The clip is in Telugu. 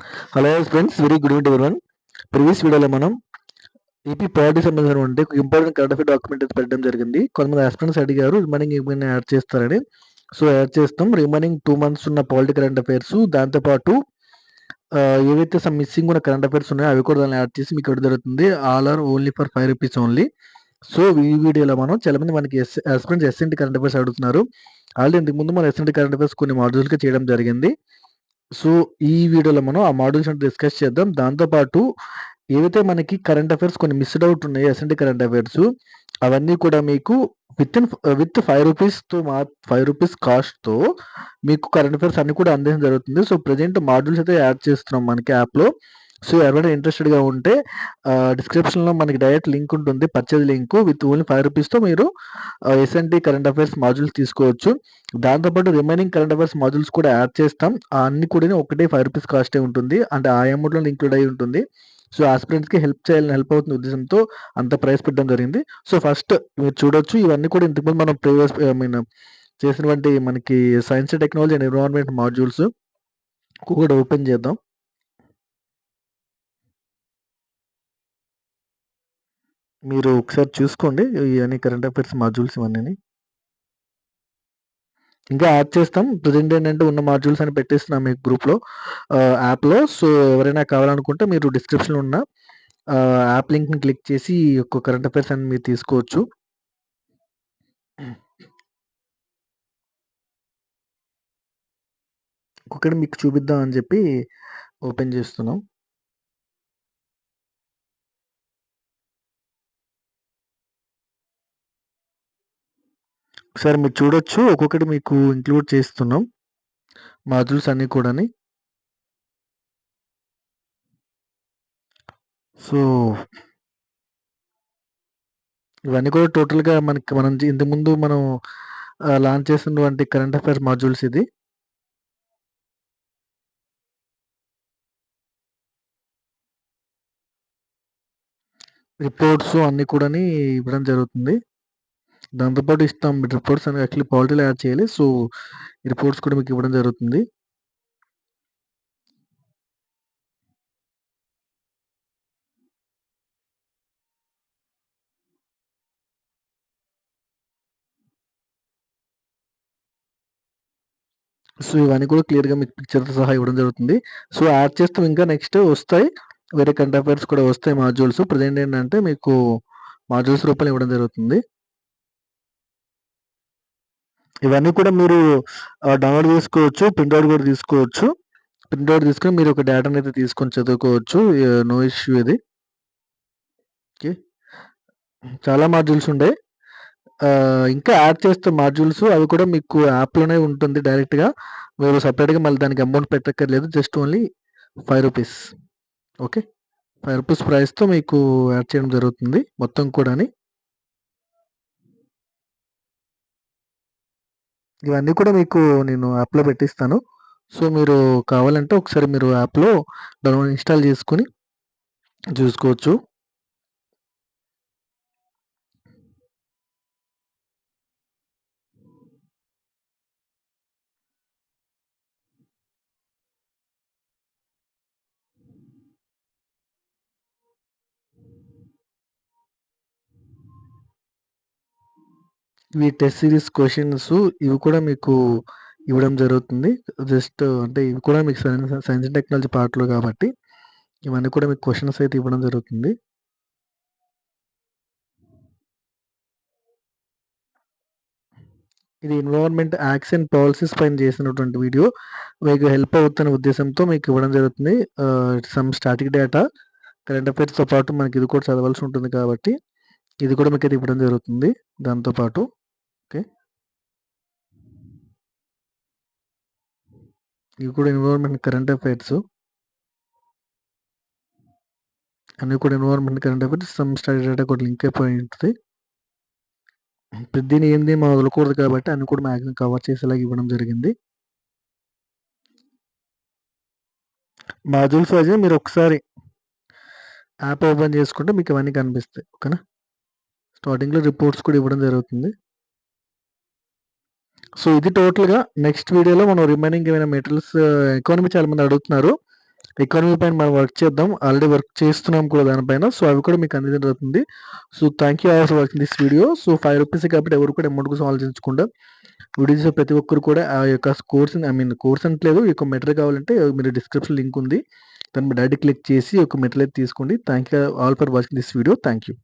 Hello friends very good evening everyone previous వీడియోలో మనం ఏపీ పాలిటీ సంబంధించినటువంటి ఇంపార్టెంట్ కరెంట్ అఫేర్ డాక్యుమెంట్ అయితే పెట్టడం జరిగింది. కొంతమంది ఆస్పిరెంట్స్ అడిగారు రిమైనింగ్ ఏమైనా యాడ్ చేస్తారని. సో యాడ్ చేస్తాం. రిమైనింగ్ టూ మంత్స్ ఉన్న పాలిటీ కరెంట్ అఫైర్స్ దాంతోపాటు ఏవైతే సమ్ మిస్సింగ్ ఉన్న కరెంట్ అఫైర్స్ ఉన్నాయో అవి కూడా దాన్ని యాడ్ చేసి మీకు ఇవ్వడం జరుగుతుంది. All are only for five rupees only so ఈ వీడియోలో మనం చాలా మంది మనకి S aspirants SNT current affairs అడుగుతున్నారు. ఆల్రెడీ ఇంతకు ముందు మనం ఎస్ఎన్టీ కరెంట్ అఫైర్స్ కొన్ని మాడ్యూల్స్గా చేయడం జరిగింది. సో ఈ వీడియోలో మనం ఆ మాడ్యూల్స్ అంటే డిస్కస్ చేద్దాం. దాంతోపాటు ఏవైతే మనకి కరెంట్ అఫైర్స్ కొన్ని మిస్డ్ అవుట్ ఉన్నాయి అసెంట్ కరెంట్ అఫైర్స్ అవన్నీ కూడా మీకు విత్ ఇన్ విత్ ఫైవ్ రూపీస్తో మా ఫైవ్ రూపీస్ కాస్ట్తో మీకు కరెంట్ అఫైర్స్ అన్ని కూడా అందించడం జరుగుతుంది. సో ప్రజెంట్ మాడ్యూల్స్ అయితే యాడ్ చేస్తున్నాం మనకి యాప్లో సో ఎవరైనా ఇంట్రెస్టెడ్గా ఉంటే డిస్క్రిప్షన్లో మనకి డైరెక్ట్ లింక్ ఉంటుంది. Purchase link with only five రూపీస్తో మీరు ఎస్ఎన్టీ కరెంట్ అఫైర్స్ మాడ్యూల్స్ తీసుకోవచ్చు. దాంతోపాటు రిమైనింగ్ కరెంట్ అఫైర్స్ మాడ్యూల్స్ కూడా యాడ్ చేస్తాం. ఆ అన్ని కూడా ఒకటే ఫైవ్ రూపీస్ కాస్టే ఉంటుంది. అంటే ఆ అమౌంట్లో ఇంక్లూడ్ అయి ఉంటుంది. సో ఆస్పిరెంట్స్కి హెల్ప్ చేయాలని హెల్ప్ అవుతుంది ఉద్దేశంతో అంత ప్రైస్ పెట్టడం జరిగింది. సో ఫస్ట్ మీరు చూడొచ్చు ఇవన్నీ కూడా ఇంతకుముందు మనం ప్రీవియస్ ఐ మీన్ చేసినటువంటి మనకి science technology and environment modules కూడా ఓపెన్ చేద్దాం. మీరు ఒకసారి చూసుకోండి. ఇవన్నీ కరెంట్ అఫైర్స్ మాడ్యూల్స్ ఇవన్నీ ఇంకా యాడ్ చేస్తాం. ప్రజెంట్ ఏంటంటే ఉన్న మాడ్యూల్స్ అని పెట్టేస్తున్నాం మీకు గ్రూప్లో యాప్లో సో ఎవరైనా కావాలనుకుంటే మీరు డిస్క్రిప్షన్లో ఉన్న యాప్ లింక్ని క్లిక్ చేసి ఒక కరెంట్ అఫైర్స్ అని మీరు తీసుకోవచ్చు. ఒక్కొక్కటి మీకు చూపిద్దాం అని చెప్పి ఓపెన్ చేస్తున్నాం. ఒకసారి మీరు చూడొచ్చు. ఒక్కొక్కటి మీకు ఇంక్లూడ్ చేస్తున్నాం. మాడ్యూల్స్ అన్నీ కూడాని. సో ఇవన్నీ కూడా టోటల్గా మనకి మనం ఇంతకుముందు మనం లాంచ్ చేసినటువంటి కరెంట్ అఫైర్స్ మాడ్యూల్స్ ఇది. రిపోర్ట్స్ అన్నీ కూడాని ఇవ్వడం జరుగుతుంది. దాంతోపాటు ఇస్తాం. రిపోర్ట్స్ అని యాక్చువల్లీ పాలిటీలో యాడ్ చేయాలి. సో రిపోర్ట్స్ కూడా మీకు ఇవ్వడం జరుగుతుంది. సో ఇవన్నీ కూడా క్లియర్గా మీకు పిక్చర్తో సహా ఇవ్వడం జరుగుతుంది. సో యాడ్ చేస్తాం. ఇంకా నెక్స్ట్ వస్తాయి. వేరే కంటెంట్ అఫైర్స్ కూడా వస్తాయి మాడ్యూల్స్. ప్రజెంట్ ఏంటంటే మీకు మాడ్యూల్స్ రూపంలో ఇవ్వడం జరుగుతుంది. ఇవన్నీ కూడా మీరు డౌన్లోడ్ చేసుకోవచ్చు ప్రింట్అవుట్ కూడా తీసుకోవచ్చు. ప్రింట్అవుట్ తీసుకొని మీరు ఒక డేటాని అయితే తీసుకొని చదువుకోవచ్చు. నో ఇష్యూ ఇది. ఓకే చాలా మాడ్యూల్స్ ఉండే. ఇంకా యాడ్ చేస్తే మాడ్యూల్స్ అవి కూడా మీకు యాప్లోనే ఉంటుంది డైరెక్ట్గా మీరు సపరేట్గా మళ్ళీ దానికి amount పెట్టక్కర్లేదు. Just only five rupees okay five rupees ప్రైస్తో మీకు యాడ్ చేయడం జరుగుతుంది. మొత్తం కూడాని. ఇవన్నీ కూడా మీకు నేను యాప్లో పెట్టిస్తాను. సో మీరు కావాలంటే ఒకసారి మీరు యాప్లో డౌన్లోడ్ ఇన్స్టాల్ చేసుకుని చూసుకోవచ్చు. ఇవి టెస్ట్ సిరీస్ క్వశ్చన్స్ ఇవి కూడా మీకు ఇవ్వడం జరుగుతుంది. జస్ట్ అంటే ఇవి కూడా మీకు సైన్స్ సైన్స్ అండ్ టెక్నాలజీ పార్ట్లో కాబట్టి ఇవన్నీ కూడా మీకు క్వశ్చన్స్ అయితే ఇవ్వడం జరుగుతుంది. ఇది ఎన్విరాన్మెంట్ యాక్స్ అండ్ పాలసీస్ పైన చేసినటువంటి వీడియో. మీకు హెల్ప్ అవుతున్న ఉద్దేశంతో మీకు ఇవ్వడం జరుగుతుంది. సమ్ స్టాటిక్ డేటా కరెంట్ అఫైర్స్తో పాటు మనకి ఇది కూడా చదవాల్సి ఉంటుంది కాబట్టి. ఇది కూడా మీకు అయితే ఇవ్వడం జరుగుతుంది దాంతోపాటు ఓకే. ఇవి కూడా ఎన్విరాన్మెంట్ కరెంట్ అఫైర్స్ అన్ని కూడా environment current affairs some study data కూడా లింక్ అయిపోయి ఉంటుంది. ప్రతిదీని ఏంది మనం వదలకూడదు కాబట్టి అన్ని కూడా మ్యాక్సిమం కవర్ చేసేలాగా ఇవ్వడం జరిగింది. మాడ్యూల్స్ వైజ్ మీరు ఒకసారి యాప్ ఓపెన్ చేసుకుంటే మీకు ఇవన్నీ కనిపిస్తాయి. ఓకేనా? స్టార్టింగ్లో రిపోర్ట్స్ కూడా ఇవ్వడం జరుగుతుంది. సో ఇది టోటల్గా నెక్స్ట్ వీడియోలో మనం రిమైనింగ్ ఏమైనా మెటీరియల్స్ ఎకానమీ చాలా మంది అడుగుతున్నారు. ఎకానమీ పైన మనం వర్క్ చేద్దాం. ఆల్రెడీ వర్క్ చేస్తున్నాం కూడా దానిపైన. సో అవి కూడా మీకు అందించడం జరుగుతుంది. So thank you all for watching this video. So five rupees కాబట్టి ఎవరు కూడా అమౌంట్ కోసం ఆలోచించకుండా వీడియో ప్రతి ఒక్కరు కూడా ఆ యొక్క కోర్స్ ఐ మీన్ కోర్స్ అంటలేదు ఈ యొక్క మెటీరియల్ కావాలంటే మీరు డిస్క్రిప్షన్ లింక్ ఉంది. దాన్ని డైరెక్ట్ క్లిక్ చేసి ఒక మెటీరియల్ తీసుకోండి. Thank you all for watching this video. Thank you